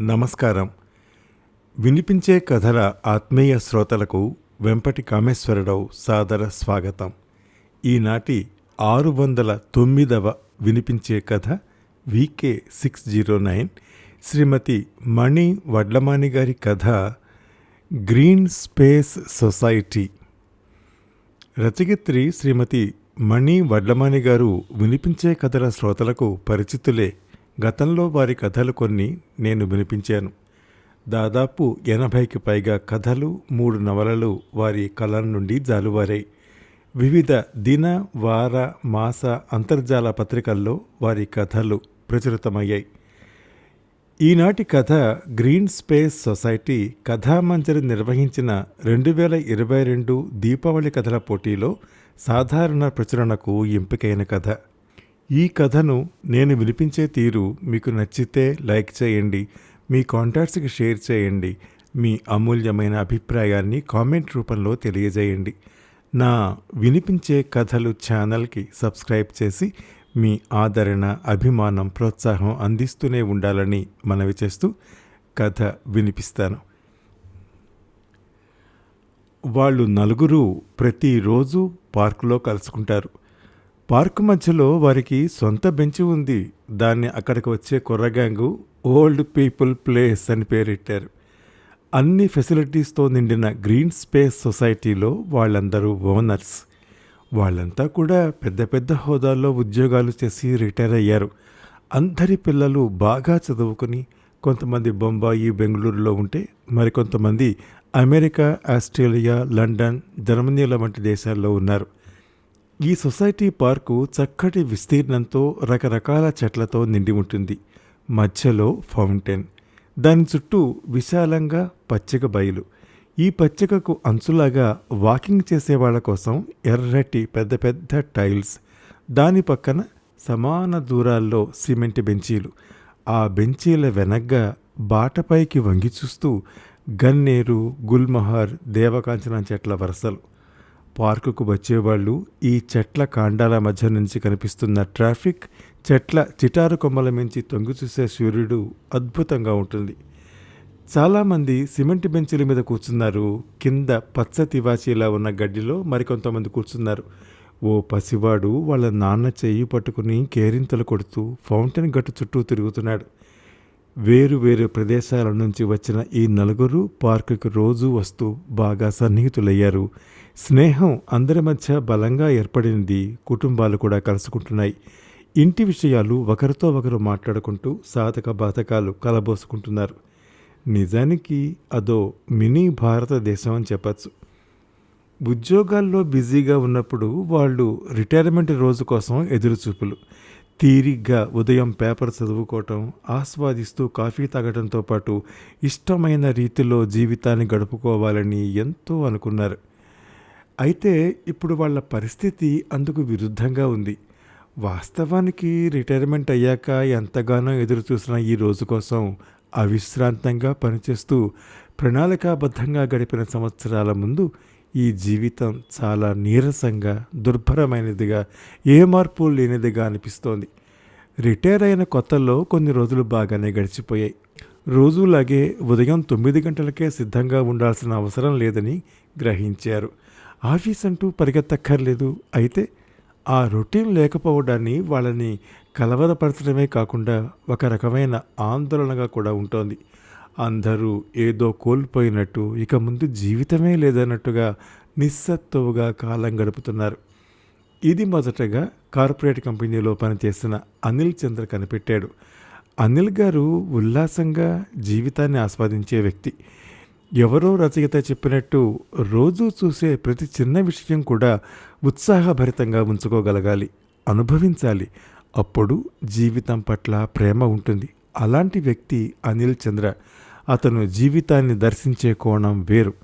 నమస్కారం. వినిపించే కథల ఆత్మీయ శ్రోతలకు వెంపటి కామేశ్వరరావు సాదర స్వాగతం. ఈనాటి ఆరు వందల తొమ్మిదవ వినిపించే కథ V K six zero nine. Srimati Mani Vadlamani గారి కథ గ్రీన్ స్పేస్ సొసైటీ. రచయిత్రి శ్రీమతి మణి వడ్లమాని గారు వినిపించే కథల శ్రోతలకు పరిచితులే గతంలో వారి కథలు కొన్ని నేను వినిపించాను. దాదాపు ఎనభైకి పైగా కథలు మూడు నవలలు వారి కలం నుండి జాలువారాయి. వివిధ దిన వార మాస అంతర్జాల పత్రికల్లో వారి కథలు ప్రచురితమయ్యాయి. ఈనాటి కథ గ్రీన్ స్పేస్ సొసైటీ కథామంజరి నిర్వహించిన రెండు వేల ఇరవై రెండు దీపావళి కథల పోటీలో సాధారణ ప్రచురణకు ఎంపికైన కథ. ఈ కథను నేను వినిపించే తీరు మీకు నచ్చితే లైక్ చేయండి మీ కాంటాక్ట్స్కి షేర్ చేయండి మీ అమూల్యమైన అభిప్రాయాన్ని కామెంట్ రూపంలో తెలియజేయండి. నా వినిపించే కథలు ఛానల్కి సబ్స్క్రైబ్ చేసి మీ ఆదరణ అభిమానం ప్రోత్సాహం అందిస్తూనే ఉండాలని మనవి చేస్తూ కథ వినిపిస్తాను. వాళ్ళు నలుగురు ప్రతిరోజు పార్కులో కలుసుకుంటారు. పార్కు మధ్యలో వారికి సొంత బెంచ్ ఉంది. దాన్ని అక్కడికి వచ్చే కుర్రగాంగు ఓల్డ్ పీపుల్ ప్లేస్ అని పేరెట్టారు. అన్ని ఫెసిలిటీస్తో నిండిన గ్రీన్ స్పేస్ సొసైటీలో వాళ్ళందరూ ఓనర్స్. వాళ్ళంతా కూడా పెద్ద పెద్ద హోదాల్లో ఉద్యోగాలు చేసి రిటైర్ అయ్యారు. అందరి పిల్లలు బాగా చదువుకుని కొంతమంది బొంబాయి బెంగళూరులో ఉంటే మరికొంతమంది అమెరికా ఆస్ట్రేలియా లండన్ జర్మనీల వంటి దేశాల్లో ఉన్నారు. ఈ సొసైటీ పార్కు చక్కటి విస్తీర్ణంతో రకరకాల చెట్లతో నిండి ఉంటుంది. మధ్యలో ఫౌంటైన్. దాని చుట్టూ విశాలంగా పచ్చిక బయలు. ఈ పచ్చికకు అంచులాగా వాకింగ్ చేసే వాళ్ళ కోసం ఎర్రటి పెద్ద పెద్ద టైల్స్. దాని పక్కన సమాన దూరాల్లో సిమెంట్ బెంచీలు. ఆ బెంచీల వెనగ్గా బాటపైకి వంగి చూస్తూ గన్నేరు గుల్మహర్ దేవకాంచన చెట్ల వరసలు. పార్కుకు వచ్చేవాళ్ళు ఈ చెట్ల కాండాల మధ్య నుంచి కనిపిస్తున్న ట్రాఫిక్ చెట్ల చిటారు కొమ్మల మించి తొంగి చూసే సూర్యుడు అద్భుతంగా ఉంటుంది. చాలామంది సిమెంట్ బెంచీల మీద కూర్చున్నారు. కింద పచ్చ తివాచీలా ఉన్న గడ్డిలో మరికొంతమంది కూర్చున్నారు. ఓ పసివాడు వాళ్ళ నాన్న చెయ్యి పట్టుకుని కేరింతలు కొడుతూ ఫౌంటైన్ గట్టు చుట్టూ తిరుగుతున్నాడు. వేరు వేరు ప్రదేశాల నుంచి వచ్చిన ఈ నలుగురు పార్కుకు రోజు వస్తూ బాగా సన్నిహితులయ్యారు. స్నేహం అందరి మధ్య బలంగా ఏర్పడింది. కుటుంబాలు కూడా కలుసుకుంటున్నాయి. ఇంటి విషయాలు ఒకరితో ఒకరు మాట్లాడుకుంటూ సాధక బాధకాలు కలబోసుకుంటున్నారు. నిజానికి అదో మినీ భారతదేశం అని చెప్పచ్చు. ఉద్యోగాల్లో బిజీగా ఉన్నప్పుడు వాళ్ళు రిటైర్మెంట్ రోజు కోసం ఎదురుచూపులు. తీరిగ్గా ఉదయం పేపర్ చదువుకోవటం ఆస్వాదిస్తూ కాఫీ తాగడంతో పాటు ఇష్టమైన రీతిలో జీవితాన్ని గడుపుకోవాలని ఎంతో అనుకున్నారు. అయితే ఇప్పుడు వాళ్ళ పరిస్థితి అందుకు విరుద్ధంగా ఉంది. వాస్తవానికి రిటైర్మెంట్ అయ్యాక ఎంతగానో ఎదురు చూసిన ఈ రోజు కోసం అవిశ్రాంతంగా పనిచేస్తూ ప్రణాళికాబద్ధంగా గడిపిన సంవత్సరాల ముందు ఈ జీవితం చాలా నీరసంగా దుర్భరమైనదిగా ఏ మార్పు లేనిదిగా అనిపిస్తోంది. రిటైర్ అయిన కొత్తల్లో కొన్ని రోజులు బాగానే గడిచిపోయాయి. రోజులాగే ఉదయం తొమ్మిది గంటలకే సిద్ధంగా ఉండాల్సిన అవసరం లేదని గ్రహించారు. ఆఫీస్ అంటూ పరిగెత్తక్కర్లేదు. అయితే ఆ రొటీన్ లేకపోవడాన్ని వాళ్ళని కలవరపరచడమే కాకుండా ఒక రకమైన ఆందోళనగా కూడా ఉంటోంది. అందరూ ఏదో కోల్పోయినట్టు ఇక ముందు జీవితమే లేదన్నట్టుగా నిస్సత్తువుగా కాలం గడుపుతున్నారు. ఇది మొదటగా కార్పొరేట్ కంపెనీలో పనిచేసిన అనిల్ చంద్ర కనిపెట్టాడు. అనిల్ గారు ఉల్లాసంగా జీవితాన్ని ఆస్వాదించే వ్యక్తి. ఎవరో రచయిత చెప్పినట్టు రోజూ చూసే ప్రతి చిన్న విషయం కూడా ఉత్సాహభరితంగా ఉంచుకోగలగాలి అనుభవించాలి. అప్పుడు జీవితం పట్ల ప్రేమ ఉంటుంది. అలాంటి వ్యక్తి అనిల్ చంద్ర. అతను జీవితాన్ని దర్శించే కోణం వేరు.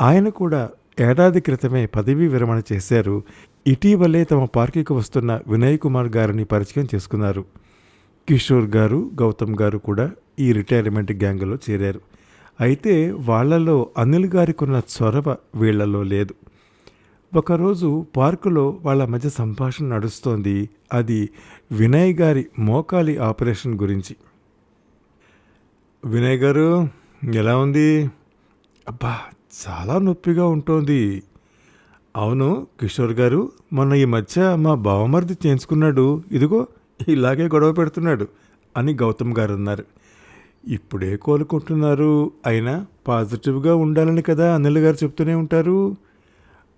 ఆయన కూడా ఏడాది క్రితమే పదవీ విరమణ చేశారు. ఇటీవలే తమ పార్కుకి వస్తున్న వినయ్ కుమార్ గారిని పరిచయం చేసుకున్నారు. కిషోర్ గారు గౌతమ్ గారు కూడా ఈ రిటైర్మెంట్ గ్యాంగ్లో చేరారు. అయితే వాళ్ళలో అనిల్ గారికున్న చొరవ వీళ్ళలో లేదు. ఒకరోజు పార్కులో వాళ్ళ మధ్య సంభాషణ నడుస్తోంది. అది వినయ్ గారి మోకాలి ఆపరేషన్ గురించి. వినయ్ గారు ఎలా ఉంది? అబ్బా చాలా నొప్పిగా ఉంటుంది. అవును కిషోర్ గారు మొన్న ఈ మధ్య మా బావమరిది చేయించుకున్నాడు. ఇదిగో ఇలాగే గొడవ పెడుతున్నాడు అని గౌతమ్ గారు అన్నారు. ఇప్పుడే కోలుకుంటున్నారు. అయినా పాజిటివ్గా ఉండాలని కదా అనిల్ గారు చెప్తూనే ఉంటారు.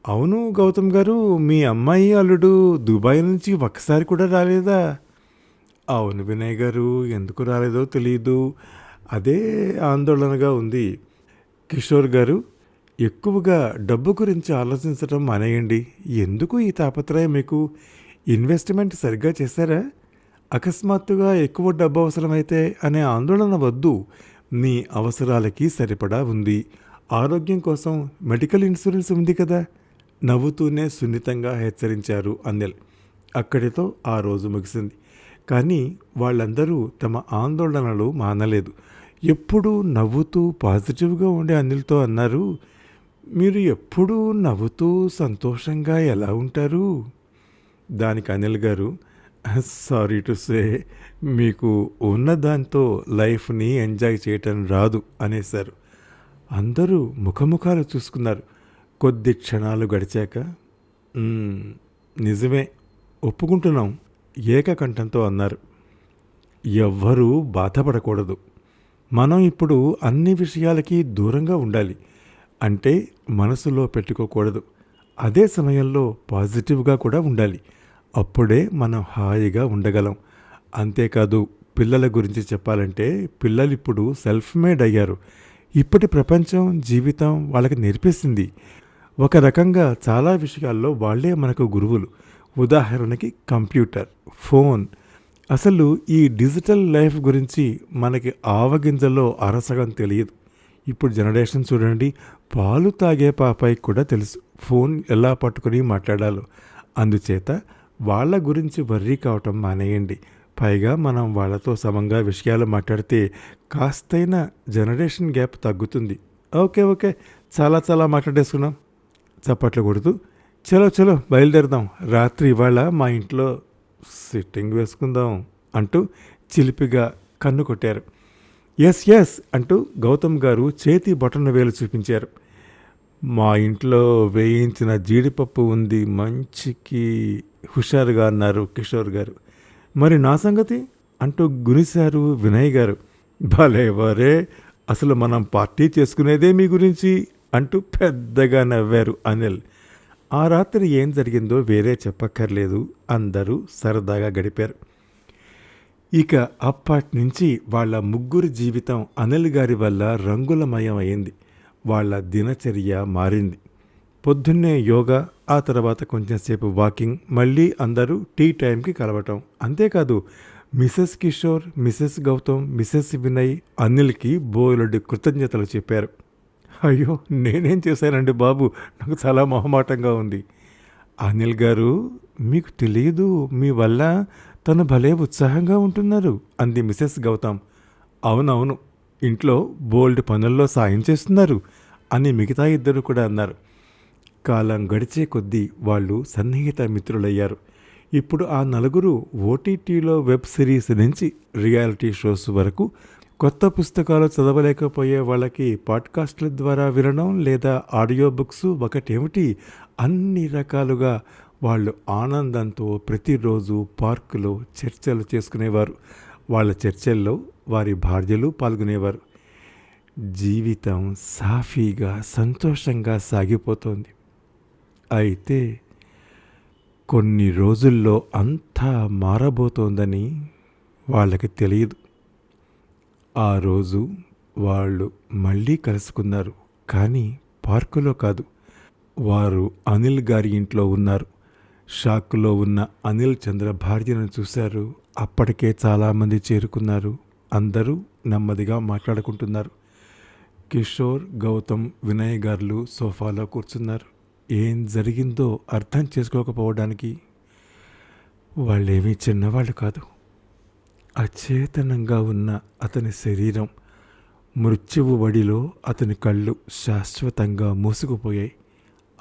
అవును గౌతమ్ గారు మీ అమ్మాయి అల్లుడు దుబాయ్ నుంచి ఒక్కసారి కూడా రాలేదా? అవును వినయ్ గారు ఎందుకు రాలేదో తెలియదు అదే ఆందోళనగా ఉంది. కిషోర్ గారు ఎక్కువగా డబ్బు గురించి ఆలోచించడం మానేయండి. ఎందుకు ఈ తాపత్రయం మీకు? ఇన్వెస్ట్మెంట్ సరిగ్గా చేశారా? అకస్మాత్తుగా ఎక్కువ డబ్బు అవసరమైతే అనే ఆందోళన వద్దు. మీ అవసరాలకి సరిపడా ఉంది. ఆరోగ్యం కోసం మెడికల్ ఇన్సూరెన్స్ ఉంది కదా? నవ్వుతూనే సున్నితంగా హెచ్చరించారు అనిల్. అక్కడితో ఆ రోజు ముగిసింది. కానీ వాళ్ళందరూ తమ ఆందోళనలు మానలేదు. ఎప్పుడూ నవ్వుతూ పాజిటివ్గా ఉండే అనిల్తో అన్నారు మీరు ఎప్పుడూ నవ్వుతూ సంతోషంగా ఎలా ఉంటారు? దానికి అనిల్ గారు సారీ టు సే మీకు ఉన్న దాంతో లైఫ్ని ఎంజాయ్ చేయటం రాదు అనేశారు. అందరూ ముఖముఖాలు చూసుకున్నారు. కొద్ది క్షణాలు గడిచాక నిజమే ఒప్పుకుంటున్నాం ఏకకంఠంతో అన్నారు. ఎవ్వరూ బాధపడకూడదు. మనం ఇప్పుడు అన్ని విషయాలకి దూరంగా ఉండాలి. అంటే మనసులో పెట్టుకోకూడదు. అదే సమయంలో పాజిటివ్గా కూడా ఉండాలి. అప్పుడే మనం హాయిగా ఉండగలం. అంతేకాదు పిల్లల గురించి చెప్పాలంటే పిల్లలు ఇప్పుడు సెల్ఫ్ మేడ్ అయ్యారు. ఇప్పటి ప్రపంచం జీవితం వాళ్ళకి నేర్పేసింది. ఒక రకంగా చాలా విషయాల్లో వాళ్ళే మనకు గురువులు. ఉదాహరణకి కంప్యూటర్ ఫోన్ అసలు ఈ డిజిటల్ లైఫ్ గురించి మనకి ఆవగింజలో అరసగం తెలియదు. ఇప్పుడు జనరేషన్ చూడండి పాలు తాగే పాపాయి కూడా తెలుసు. ఫోన్ ఎలా పట్టుకుని మాట్లాడాలో. అందుచేత వాళ్ళ గురించి వర్రీ కావటం మానేయండి. పైగా మనం వాళ్ళతో సమంగా విషయాలు మాట్లాడితే కాస్తైనా జనరేషన్ గ్యాప్ తగ్గుతుంది. Okay okay. చాలా చాలా మాట్లాడేసుకున్నాం. చప్పట్లు కొడుతూ చలో చలో బయలుదేరదాం. రాత్రి ఇవాళ మా ఇంట్లో సిట్టింగ్ వేసుకుందాం అంటూ చిలిపిగా కన్ను కొట్టారు. ఎస్ ఎస్ అంటూ గౌతమ్ గారు చేతి బొటన వేలు చూపించారు. మా ఇంట్లో వేయించిన జీడిపప్పు ఉంది మంచికి హుషారుగా అన్నారు కిషోర్ గారు. మరి నా సంగతి? అంటూ గునిశారు వినయ్ గారు. భలేవరే అసలు మనం పార్టీ చేసుకునేదే మీ గురించి అంటూ పెద్దగా నవ్వారు అనిల్. ఆ రాత్రి ఏం జరిగిందో వేరే చెప్పక్కర్లేదు అందరూ సరదాగా గడిపారు. ఇక అప్పటి నుంచి వాళ్ళ ముగ్గురు జీవితం అనిల్ గారి వల్ల రంగులమయం అయింది వాళ్ళ దినచర్య మారింది. పొద్దున్నే యోగా ఆ తర్వాత కొంచెంసేపు వాకింగ్ మళ్ళీ అందరూ టీ టైంకి కలవటం. అంతేకాదు Mrs Kishore Mrs Gautam Mrs Vinay అనిల్కి బోలెడు కృతజ్ఞతలు చెప్పారు. అయ్యో నేనేం చేశానండి బాబు? నాకు చాలా మొహమాటంగా ఉంది. అనిల్ గారు మీకు తెలియదు మీ వల్ల తను భలే ఉత్సాహంగా ఉంటున్నారు అంది మిసెస్ గౌతమ్. అవునవును ఇంట్లో బోల్డ్ పనుల్లో సాయం చేస్తున్నారు అని మిగతా ఇద్దరు కూడా అన్నారు. కాలం గడిచే కొద్దీ వాళ్ళు సన్నిహిత మిత్రులయ్యారు. ఇప్పుడు ఆ నలుగురు ఓటీటీలో వెబ్ సిరీస్ నుంచి రియాలిటీ షోస్ వరకు కొత్త పుస్తకాలు చదవలేకపోయే వాళ్ళకి పాడ్కాస్ట్ల ద్వారా వినడం లేదా ఆడియో బుక్స్ ఒకటేమిటి? అన్ని రకాలుగా వాళ్ళు ఆనందంతో ప్రతిరోజు పార్కులో చర్చలు చేసుకునేవారు. వాళ్ళ చర్చల్లో వారి భార్యలు పాల్గొనేవారు. జీవితం సాఫీగా సంతోషంగా సాగిపోతోంది. అయితే కొన్ని రోజుల్లో అంతా మారబోతోందని వాళ్ళకి తెలియదు. ఆ రోజు వాళ్ళు మళ్ళీ కలుసుకున్నారు. కానీ పార్కులో కాదు. వారు అనిల్ గారి ఇంట్లో ఉన్నారు. షాక్లో ఉన్న అనిల్ చంద్ర భార్యను చూశారు. అప్పటికే చాలామంది చేరుకున్నారు. అందరూ నెమ్మదిగా మాట్లాడుకుంటున్నారు. కిషోర్ గౌతమ్ వినయ్ గారు సోఫాలో కూర్చున్నారు. ఏం జరిగిందో అర్థం చేసుకోకపోవడానికి వాళ్ళేమీ చిన్నవాళ్ళు కాదు. అచేతనంగా ఉన్న అతని శరీరం మృత్యువు వడిలో అతని కళ్ళు శాశ్వతంగా మూసుకుపోయాయి.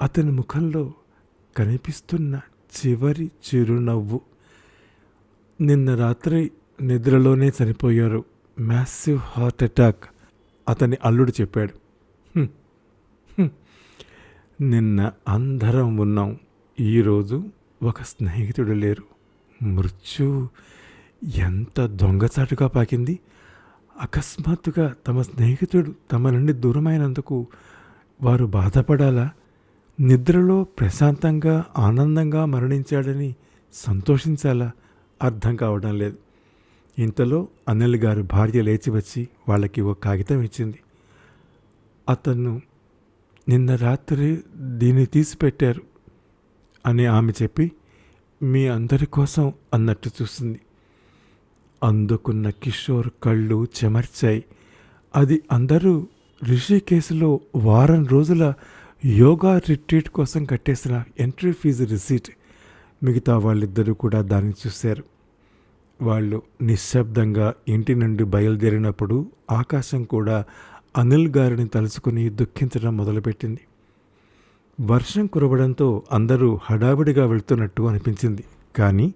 అతని ముఖంలో కనిపిస్తున్న చివరి చిరునవ్వు. నిన్న రాత్రి నిద్రలోనే చనిపోయారు. మ్యాసివ్ హార్ట్ అటాక్ అతని అల్లుడు చెప్పాడు. నిన్న అందరం ఉన్నాం. ఈరోజు ఒక స్నేహితుడు లేరు. మృత్యు ఎంత దొంగచాటుగా పాకింది? అకస్మాత్తుగా తమ స్నేహితుడు తమ నుండి దూరమైనందుకు వారు బాధపడాలా? నిద్రలో ప్రశాంతంగా ఆనందంగా మరణించాడని సంతోషించాలా? అర్థం కావడం లేదు. ఇంతలో అనిల్ గారి భార్య లేచి వచ్చి వాళ్ళకి ఒక కాగితం ఇచ్చింది. అతను నిన్న రాత్రి దీన్ని తీసిపెట్టారు అని ఆమె చెప్పి మీ అందరి కోసం అన్నట్టు చూస్తుంది అందుకున్న కిషోర్ కళ్ళు చెమర్చాయి. అది అందరూ రిషికేశ్లో వారం రోజుల యోగా రిట్రీట్ కోసం కట్టేసిన ఎంట్రీ ఫీజు రిసీట్. మిగతా వాళ్ళిద్దరూ కూడా దాన్ని చూశారు. వాళ్ళు నిశ్శబ్దంగా ఇంటి నుండి బయలుదేరినప్పుడు ఆకాశం కూడా అనిల్ గారిని తలుచుకుని దుఃఖించడం మొదలుపెట్టింది. వర్షం కురవడంతో అందరూ హడావిడిగా వెళ్తున్నట్టు అనిపించింది. కానీ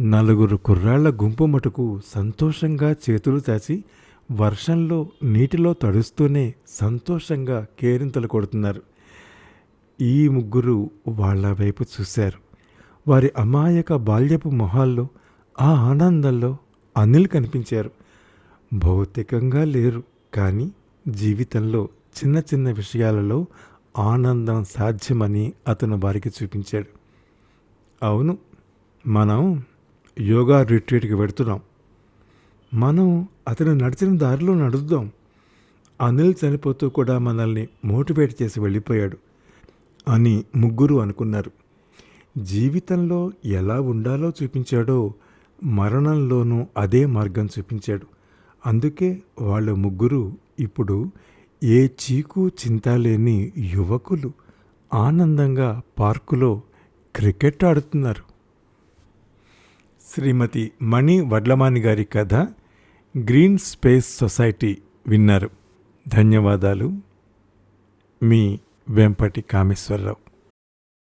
నలుగురు కుర్రాళ్ళ గుంపు మటుకు సంతోషంగా చేతులు చాచి వర్షంలో నీటిలో తడుస్తూనే సంతోషంగా కేరింతలు కొడుతున్నారు. ఈ ముగ్గురు వాళ్ళ వైపు చూశారు. వారి అమాయక బాల్యపు మొహాల్లో ఆ ఆనందంలో అనిల్ కనిపించారు. భౌతికంగా లేరు కానీ జీవితంలో చిన్న చిన్న విషయాలలో ఆనందం సాధ్యమని అతను వారికి చూపించాడు. అవును మనం యోగా రిట్రీట్కి వెడుతున్నాం. మనం అతను నడిచిన దారిలో నడుద్దాం. అనిల్ చనిపోతూ కూడా మనల్ని మోటివేట్ చేసి వెళ్ళిపోయాడు అని ముగ్గురు అనుకున్నారు. జీవితంలో ఎలా ఉండాలో చూపించాడో మరణంలోనూ అదే మార్గం చూపించాడు. అందుకే వాళ్ళ ముగ్గురు ఇప్పుడు ఏ చీకు చింత లేని యువకులు ఆనందంగా పార్కులో క్రికెట్ ఆడుతున్నారు. శ్రీమతి మణి వడ్లమాని గారి కథ గ్రీన్ స్పేస్ సొసైటీ విన్నారు. ధన్యవాదాలు. మీ వెంపటి కామేశ్వరరావు.